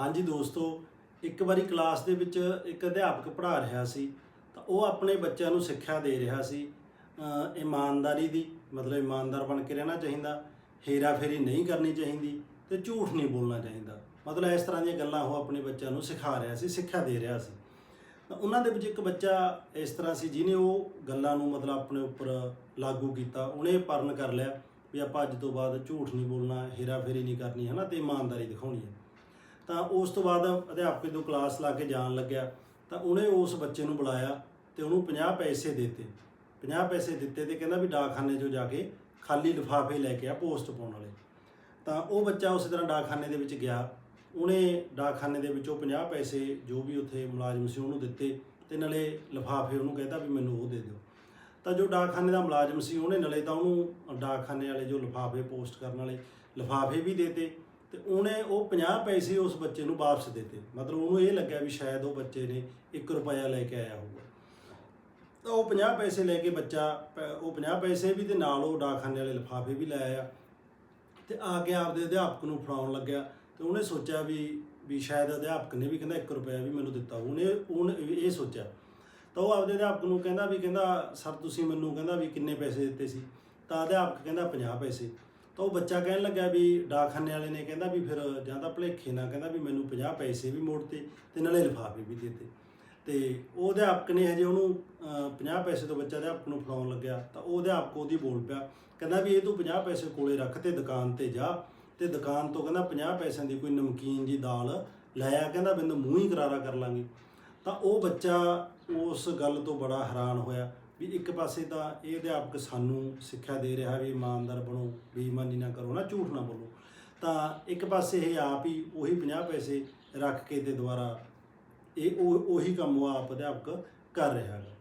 ਹਾਂਜੀ ਦੋਸਤੋ, ਇੱਕ ਵਾਰੀ ਕਲਾਸ ਦੇ ਵਿੱਚ ਇੱਕ ਅਧਿਆਪਕ ਪੜ੍ਹਾ ਰਿਹਾ ਸੀ, ਤਾਂ ਉਹ ਆਪਣੇ ਬੱਚਿਆਂ ਨੂੰ ਸਿੱਖਿਆ ਦੇ ਰਿਹਾ ਸੀ। ਇਮਾਨਦਾਰੀ ਦੀ, ਮਤਲਬ ਇਮਾਨਦਾਰ ਬਣ ਕੇ ਰਹਿਣਾ ਚਾਹੀਦਾ, ਹੇਰਾਫੇਰੀ ਨਹੀਂ ਕਰਨੀ ਚਾਹੀਦੀ ਤੇ ਝੂਠ ਨਹੀਂ ਬੋਲਣਾ ਚਾਹੀਦਾ। ਮਤਲਬ ਇਸ ਤਰ੍ਹਾਂ ਦੀਆਂ ਗੱਲਾਂ ਉਹ ਆਪਣੇ ਬੱਚਿਆਂ ਨੂੰ ਸਿਖਾ ਰਿਹਾ ਸੀ, ਸਿੱਖਿਆ ਦੇ ਰਿਹਾ ਸੀ। ਤਾਂ ਉਹਨਾਂ ਦੇ ਵਿੱਚ ਇੱਕ ਬੱਚਾ ਇਸ ਤਰ੍ਹਾਂ ਸੀ ਜਿਹਨੇ ਉਹ ਗੱਲਾਂ ਨੂੰ ਮਤਲਬ ਆਪਣੇ ਉੱਪਰ ਲਾਗੂ ਕੀਤਾ, ਉਹਨੇ ਪਰਨ ਕਰ ਲਿਆ ਵੀ ਆਪਾਂ ਅੱਜ ਤੋਂ ਬਾਅਦ ਝੂਠ ਨਹੀਂ ਬੋਲਣਾ, ਹੇਰਾਫੇਰੀ ਨਹੀਂ ਕਰਨੀ ਹੈ ਨਾ ਤੇ ਇਮਾਨਦਾਰੀ ਦਿਖਾਉਣੀ ਹੈ। ਤਾਂ ਉਸ ਤੋਂ ਬਾਅਦ ਅਧਿਆਪਕ ਜਦੋਂ ਕਲਾਸ ਲਾ ਕੇ ਜਾਣ ਲੱਗਿਆ। ਤਾਂ ਉਹਨੇ ਉਸ ਬੱਚੇ ਨੂੰ ਬੁਲਾਇਆ ਤੇ ਉਹਨੂੰ 50 ਪੈਸੇ ਦਿੱਤੇ। 50 ਪੈਸੇ ਦਿੱਤੇ ਤੇ ਕਹਿੰਦਾ ਵੀ ਡਾਕਖਾਨੇ 'ਚੋਂ ਜਾ ਕੇ ਖਾਲੀ ਲਿਫਾਫੇ ਲੈ ਕੇ ਆ ਪੋਸਟ ਪਾਉਣ ਵਾਲੇ। ਤਾਂ ਉਹ ਬੱਚਾ ਉਸੇ ਤਰ੍ਹਾਂ ਡਾਕਖਾਨੇ ਦੇ ਵਿੱਚ ਗਿਆ। ਉਹਨੇ ਡਾਕਖਾਨੇ ਦੇ ਵਿੱਚੋਂ 50 ਪੈਸੇ ਜੋ ਵੀ ਉੱਥੇ ਮੁਲਾਜ਼ਮ ਸੀ ਉਹਨੂੰ ਦਿੱਤੇ ਤੇ ਨਾਲੇ ਲਿਫਾਫੇ ਉਹਨੂੰ ਕਹਿੰਦਾ ਵੀ ਮੈਨੂੰ ਉਹ ਦੇ ਦਿਓ। ਤਾਂ ਜੋ ਡਾਕਖਾਨੇ ਦਾ ਮੁਲਾਜ਼ਮ ਸੀ ਉਹਨੇ ਨਾਲੇ ਤਾਂ ਉਹਨੂੰ ਡਾਕਖਾਨੇ ਵਾਲੇ ਜੋ ਲਿਫਾਫੇ ਪੋਸਟ ਕਰਨ ਵਾਲੇ ਲਿਫਾਫੇ ਵੀ ਦੇਤੇ ਤੇ ਉਹਨੇ ਉਹ 50 ਪੈਸੇ ਉਸ ਬੱਚੇ ਨੂੰ ਵਾਪਸ ਦਿੱਤੇ। ਮਤਲਬ ਉਹਨੂੰ ਇਹ ਲੱਗਿਆ ਵੀ ਸ਼ਾਇਦ ਉਹ ਬੱਚੇ ਨੇ 1 ਰੁਪਿਆ ਲੈ ਕੇ ਆਇਆ ਹੋਊਗਾ। ਤਾਂ ਉਹ 50 ਪੈਸੇ ਲੈ ਕੇ ਬੱਚਾ ਪ- ਉਹ 50 ਪੈਸੇ ਵੀ ਤੇ ਨਾਲ ਉਹ ਡਾਕਖਾਨੇ ਵਾਲੇ ਲਿਫਾਫੇ ਵੀ ਲੈ ਆਇਆ। ਤੇ ਆ ਕੇ ਆਪਦੇ ਅਧਿਆਪਕ ਨੂੰ ਫੜਾਉਣ ਲੱਗਿਆ। ਤੇ ਉਹਨੇ ਸੋਚਿਆ ਵੀ ਵੀ ਸ਼ਾਇਦ ਅਧਿਆਪਕ ਨੇ ਵੀ ਕਹਿੰਦਾ 1 ਰੁਪਿਆ ਵੀ ਮੈਨੂੰ ਦਿੱਤਾ। ਉਹਨੇ ਉਹਨੇ ਇਹ ਸੋਚਿਆ। ਤਾਂ ਉਹ ਆਪਦੇ ਅਧਿਆਪਕ ਨੂੰ ਕਹਿੰਦਾ ਵੀ, ਕਹਿੰਦਾ, ਸਰ, ਤੁਸੀਂ ਮੈਨੂੰ ਕਹਿੰਦਾ ਵੀ ਕਿੰਨੇ ਪੈਸੇ ਦਿੱਤੇ ਸੀ? ਤਾਂ ਅਧਿਆਪਕ ਕਹਿੰਦਾ 50 ਪੈਸੇ। ਤਾਂ ਉਹ ਬੱਚਾ ਕਹਿਣ ਲੱਗਾ ਵੀ ਡਾਕਖਾਨੇ ਵਾਲੇ ਨੇ ਕਹਿੰਦਾ ਵੀ ਫਿਰ ਜਾਂ ਤਾਂ ਭੁਲੇਖੇ ਨਾਲ ਕਹਿੰਦਾ ਵੀ ਮੈਨੂੰ 50 ਪੈਸੇ ਵੀ ਮੋੜਤੇ ਤੇ ਨਾਲੇ ਲਿਫਾਫੇ ਵੀ ਦਿੱਤੇ ਤੇ। ਉਹ ਅਧਿਆਪਕ ਨੇ ਹਜੇ ਉਹਨੂੰ ਅਹ, 50 ਪੈਸੇ ਤੋਂ ਬੱਚਾ ਅਧਿਆਪਕ ਨੂੰ ਫੜਾਉਣ ਲੱਗਿਆ ਤਾਂ ਉਹ ਅਧਿਆਪਕ ਉਹਦੀ ਬੋਲ ਪਿਆ ਕਹਿੰਦਾ ਵੀ ਇਹ ਤੂੰ 50 ਪੈਸੇ ਕੋਲੇ ਰੱਖ ਤੇ ਦੁਕਾਨ ਤੇ ਜਾ ਤੇ ਦੁਕਾਨ ਤੋਂ ਕਹਿੰਦਾ 50 ਪੈਸਿਆਂ ਦੀ ਕੋਈ ਨਮਕੀਨ ਜੀ ਦਾਲ ਲੈ ਆ ਕਹਿੰਦਾ ਬਿੰਦ ਮੂੰਹ ਹੀ ਕਰਾਰਾ ਕਰ ਲਾਂਗੇ। ਤਾਂ ਉਹ ਬੱਚਾ ਉਸ ਗੱਲ ਤੋਂ ਬੜਾ ਹੈਰਾਨ ਹੋਇਆ। ਵੀ ਇੱਕ ਪਾਸੇ ਤਾਂ ਇਹ ਅਧਿਆਪਕ ਸਾਨੂੰ ਸਿੱਖਿਆ ਦੇ ਰਿਹਾ ਵੀ ਇਮਾਨਦਾਰ ਬਣੋ, ਬੇਈਮਾਨੀ ਨਾ ਕਰੋ, ਨਾ ਝੂਠ ਨਾ ਬੋਲੋ। ਤਾਂ ਇੱਕ ਪਾਸੇ ਇਹ ਆਪ ਹੀ ਉਹੀ 50 ਪੈਸੇ ਰੱਖ ਕੇ ਤੇ ਦੁਬਾਰਾ ਇਹ ਉਹ, ਉਹੀ ਕੰਮ ਉਹ ਆਪ ਅਧਿਆਪਕ ਕਰ ਰਿਹਾ ਹੈ